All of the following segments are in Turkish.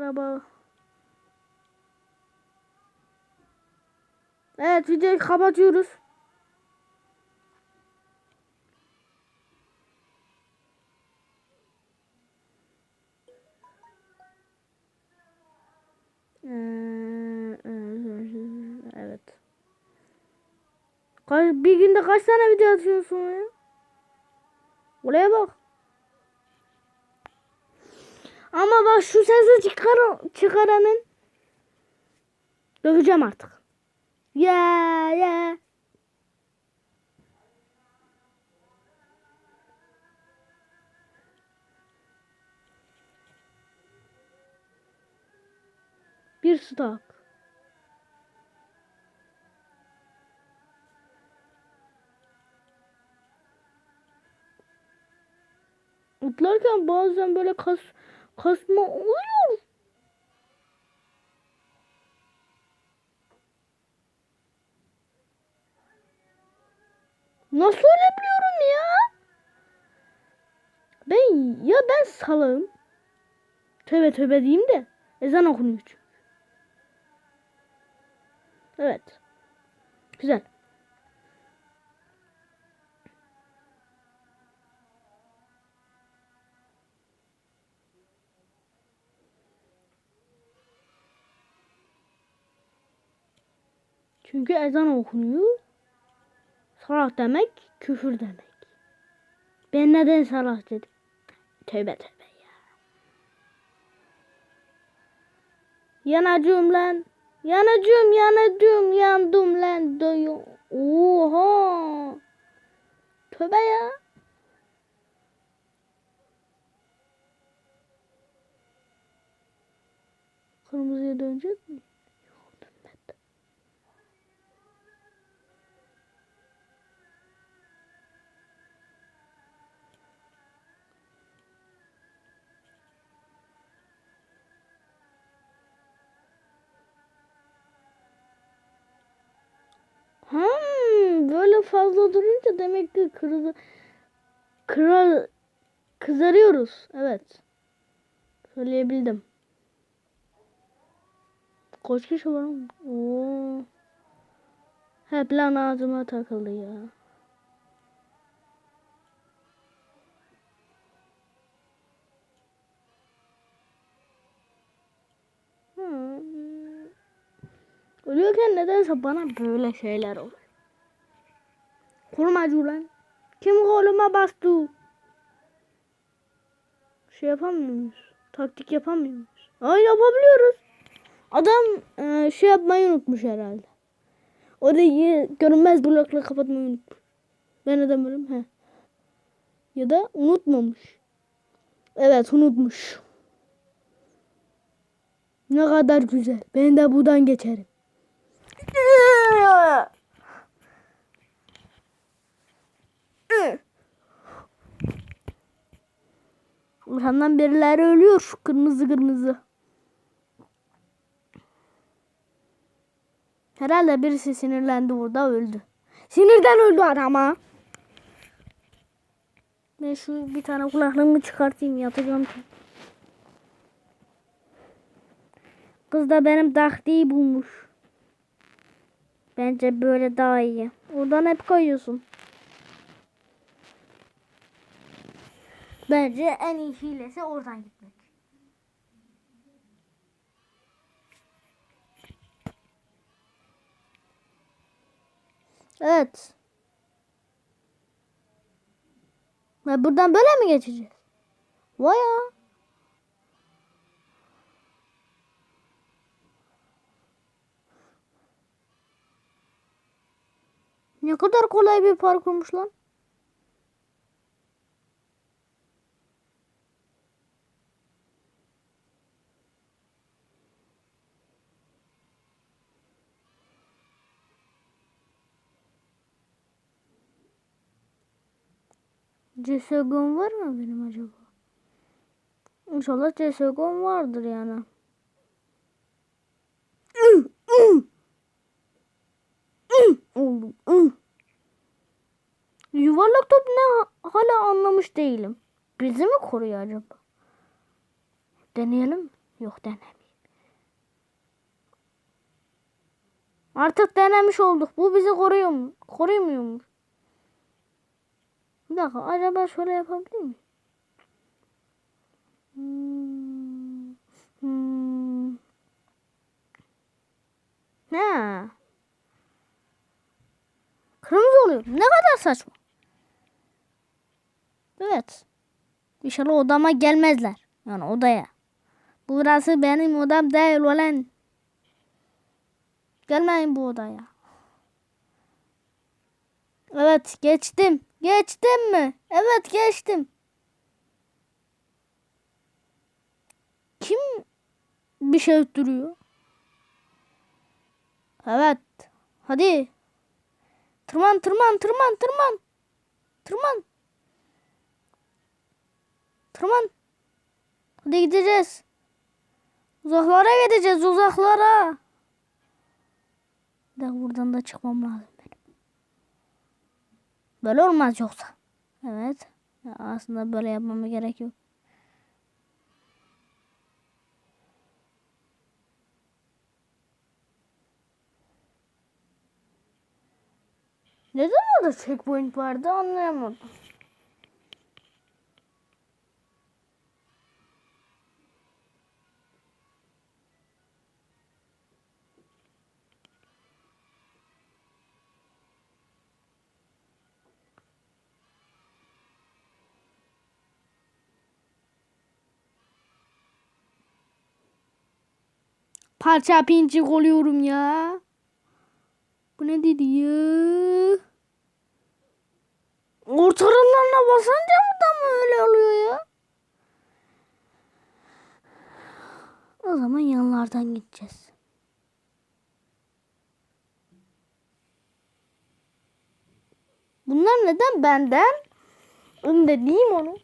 Araba. Evet videoyu kapatıyoruz. Ee, Evet. Kaç, bir günde kaç tane video atıyorsun ya? Oraya bak. Ama bak şu sesi çıkar çıkaranın döveceğim artık. Ya ya. Bir stok. Utlarken bazen böyle kas kasma oluyor. Nasıl ölebiliyorum ya? Ben ya ben salağım. Tövbe tövbe diyeyim de ezan okunuyor. Evet. Güzel. Çünkü ezan okunuyor. Salah demek küfür demek. Ben neden salah dedim? Tövbe tövbe ya. Yanacağım lan. Yanacağım yanacağım yandım lan. Doyum. Oha. Tövbe ya. Kırmızıya dönecek mi? Fazla durunca demek ki kırı, kıra, kızarıyoruz. Evet. Söyleyebildim. Kaç kişi var mı? Oo. Hep lan ağzıma takıldı ya. Hmm. Ölüyorken nedense bana böyle şeyler oluyor. Korumacı ulan. Kim koluma bastı? Şey yapamıyor muyuz? Taktik yapamıyor muyuz? Ay yapabiliyoruz. Adam e, şey yapmayı unutmuş herhalde. Orayı görünmez blokla kapatmayı unutmuş. Ben neden böyleyim? He. Ya da unutmamış. Evet unutmuş. Ne kadar güzel. Ben de buradan geçerim. Arkamdan birileri ölüyor. Kırmızı kırmızı. Herhalde birisi sinirlendi burada öldü. Sinirden öldü adama. Ben şu bir tane kulaklığımı çıkartayım yatacağım. Kız da benim taktiği bulmuş. Bence böyle daha iyi. Oradan hep koyuyorsun. Bence en iyi hilesi oradan gitmek. Evet. Ve buradan böyle mi geçeceğiz? Vay ya. Ne kadar kolay bir parkurmuş lan. CSGO'm var mı benim acaba? İnşallah CSGO'm vardır yani. Yuvarlak top ne hala anlamış değilim. Bizi mi koruyor acaba? Deneyelim. Yok denemeyeyim. Artık denemiş olduk. Bu bizi koruyor mu? Korumuyor mu? Bir dakika. Acaba şöyle yapabilir miyim? Hmm. Hmm. Ne? Kırmızı oluyor. Ne kadar saçma. Evet. İnşallah odama gelmezler. Yani odaya. Burası benim odam değil olan. Gelmeyin bu odaya. Evet geçtim. Geçtim mi? Evet geçtim. Kim bir şey duruyor? Evet. Hadi. Tırman tırman tırman tırman. Tırman. Tırman. Hadi gideceğiz. Uzaklara gideceğiz uzaklara. Bir buradan da çıkmam lazım. Böyle olmaz yoksa. Evet. Aslında böyle yapmama gerek yok. Neden orada checkpoint vardı anlayamadım. Parça pincik oluyorum ya. Bu ne dedi ya? Ortalarına basınca mı da mı öyle oluyor ya? O zaman yanlardan gideceğiz. Bunlar neden benden? Önde değil onu?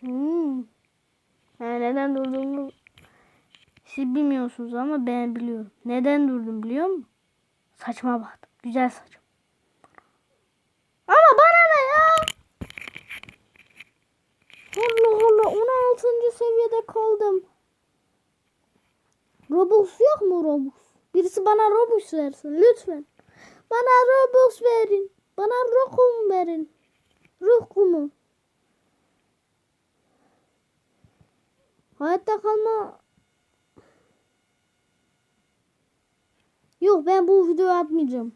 Hmm. Ha, neden durduğumu siz bilmiyorsunuz ama ben biliyorum. Neden durdum biliyor musun? Saçma bak. Güzel saçım. Ama bana ne ya? Allah Allah 16. seviyede kaldım. Robux yok mu Robux? Birisi bana Robux versin lütfen. Bana Robux verin. Bana Rokum verin. Rokumu. Hayatta kalma Yok ben bu videoyu atmayacağım.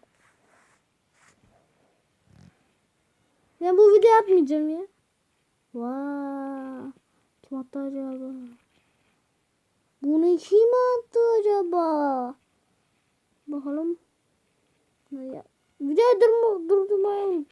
Ben bu videoyu atmayacağım ya. Vay. Kim attı acaba? Bunu kim attı acaba? Bakalım. Ya. Videoyu durma, durdurmayı